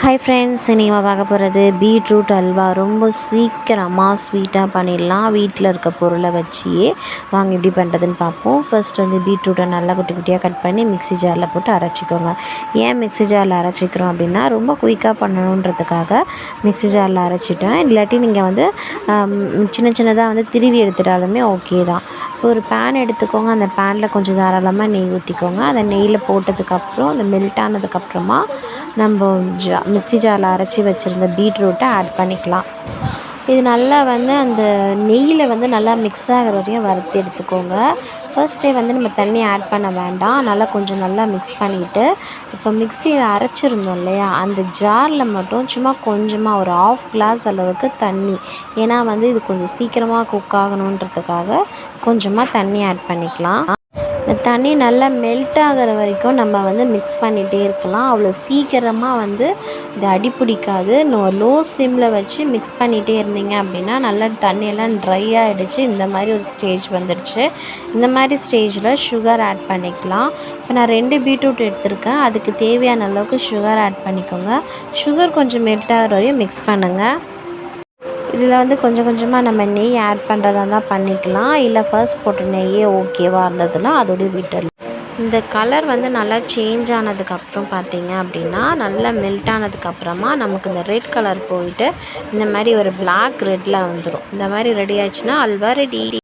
Hi friends நீங்கள் பார்க்க போகிறது பீட்ரூட் அல்வா. ரொம்ப சீக்கிரமாக ஸ்வீட்டாக பண்ணிடலாம். வீட்டில் இருக்க பொருளை வச்சியே வாங்க எப்படி பண்ணுறதுன்னு பார்ப்போம். ஃபர்ஸ்ட் வந்து பீட்ரூட்டை நல்லா குட்டி குட்டியாக கட் பண்ணி மிக்ஸி ஜாரில் போட்டு அரைச்சிக்கோங்க. ஏன் மிக்ஸி ஜாரில் அரைச்சிக்கிறோம் அப்படின்னா ரொம்ப குயிக்காக பண்ணணுன்றதுக்காக மிக்ஸி ஜாரில் அரைச்சிட்டேன். இல்லாட்டி நீங்கள் வந்து சின்ன சின்னதாக வந்து திருவி எடுத்துட்டாலுமே ஓகே தான். இப்போ ஒரு பேன் எடுத்துக்கோங்க. அந்த பேனில் கொஞ்சம் தாராளமாக நெய் ஊற்றிக்கோங்க அந்த நெய்யில் போட்டதுக்கப்புறம் அந்த மெல்ட் ஆனதுக்கப்புறமா நம்ம மிக்சி மிக்ஸி ஜாரில் அரைச்சி வச்சுருந்த பீட்ரூட்டை ஆட் பண்ணிக்கலாம். இது நல்லா வந்து அந்த நெய்யில் வந்து நல்லா மிக்ஸ் ஆகிற வரையும் வறுத்து எடுத்துக்கோங்க. ஃபர்ஸ்ட்டே வந்து நம்ம தண்ணி ஆட் பண்ண வேண்டாம். நல்லா கொஞ்சம் நல்லா மிக்ஸ் பண்ணிவிட்டு இப்போ மிக்சியில் அரைச்சிருந்தோம் இல்லையா? அந்த ஜாரில் மட்டும் சும்மா கொஞ்சமாக ஒரு ஆஃப் கிளாஸ் அளவுக்கு தண்ணி. ஏன்னா வந்து இது கொஞ்சம் சீக்கிரமாக குக் ஆகணுன்றதுக்காக கொஞ்சமாக தண்ணி ஆட் பண்ணிக்கலாம். தண்ணி நல்லா மெல்ட் ஆகிற வரைக்கும் நம்ம வந்து மிக்ஸ் பண்ணிகிட்டே இருக்கலாம். அவ்வளோ சீக்கிரமாக வந்து இது அடி பிடிக்காது. லோ சிம்மில் வச்சு மிக்ஸ் பண்ணிகிட்டே இருந்தீங்க அப்படின்னா நல்லா தண்ணியெல்லாம் ட்ரை ஆகிடுச்சு இந்த மாதிரி ஒரு ஸ்டேஜ் வந்துடுச்சு இந்த மாதிரி ஸ்டேஜில் சுகர் ஆட் பண்ணிக்கலாம். இப்போ நான் ரெண்டு பீட்ரூட் எடுத்திருக்கேன். அதுக்கு தேவையான அளவுக்கு சுகர் ஆட் பண்ணிக்கோங்க. சுகர் கொஞ்சம் மெல்ட் ஆகிற வரையும் மிக்ஸ் பண்ணுங்கள் இதில் வந்து கொஞ்சம் கொஞ்சமாக நம்ம நெய் ஆட் பண்ணுறதா இருந்தால் பண்ணிக்கலாம். இல்லை ஃபர்ஸ்ட் போட்ட நெய்யே ஓகேவாக இருந்ததுன்னா அதோடய விட்டுடலாம். இந்த கலர் வந்து நல்லா சேஞ்ச் ஆனதுக்கப்புறம் பார்த்தீங்க அப்படின்னா நல்லா மெல்ட் ஆனதுக்கப்புறமா நமக்கு இந்த ரெட் கலர் போயிட்டு இந்த மாதிரி ஒரு பிளாக் ரெட்டில் வந்துடும் இந்த மாதிரி ரெடி ஆச்சுன்னா அல்வா ரெடி